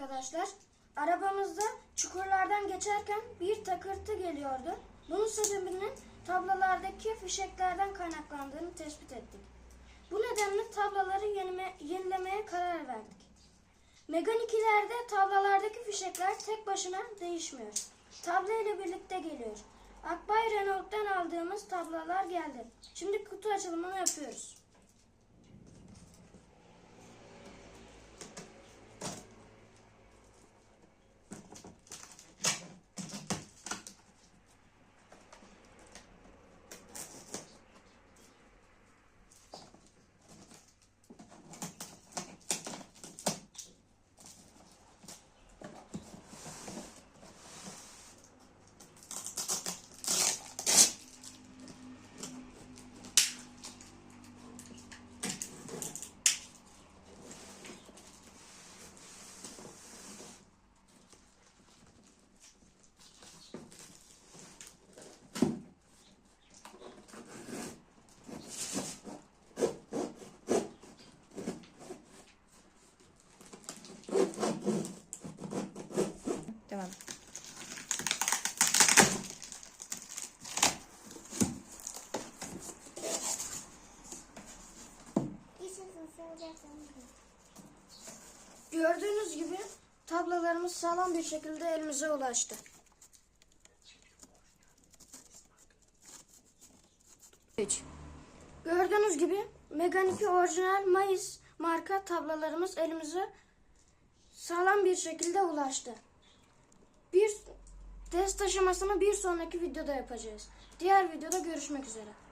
arkadaşlar. Arabamızda çukurlardan geçerken bir takırtı geliyordu. Bunun sebebinin tablalardaki fişeklerden kaynaklandığını tespit ettik. Bu nedenle tablaları yenime, yenilemeye karar verdik. Megan 2'lerde tablalardaki fişekler tek başına değişmiyor. Tabla ile birlikte geliyor. Akbay Renault'tan aldığımız tablalar geldi. Şimdi kutu açılımını yapıyoruz. Gördüğünüz gibi tablalarımız sağlam bir şekilde elimize ulaştı. Üç. Gördüğünüz gibi Megan 2 orijinal Mayıs marka tablalarımız elimize sağlam bir şekilde ulaştı. Bir test aşamasını bir sonraki videoda yapacağız. Diğer videoda görüşmek üzere.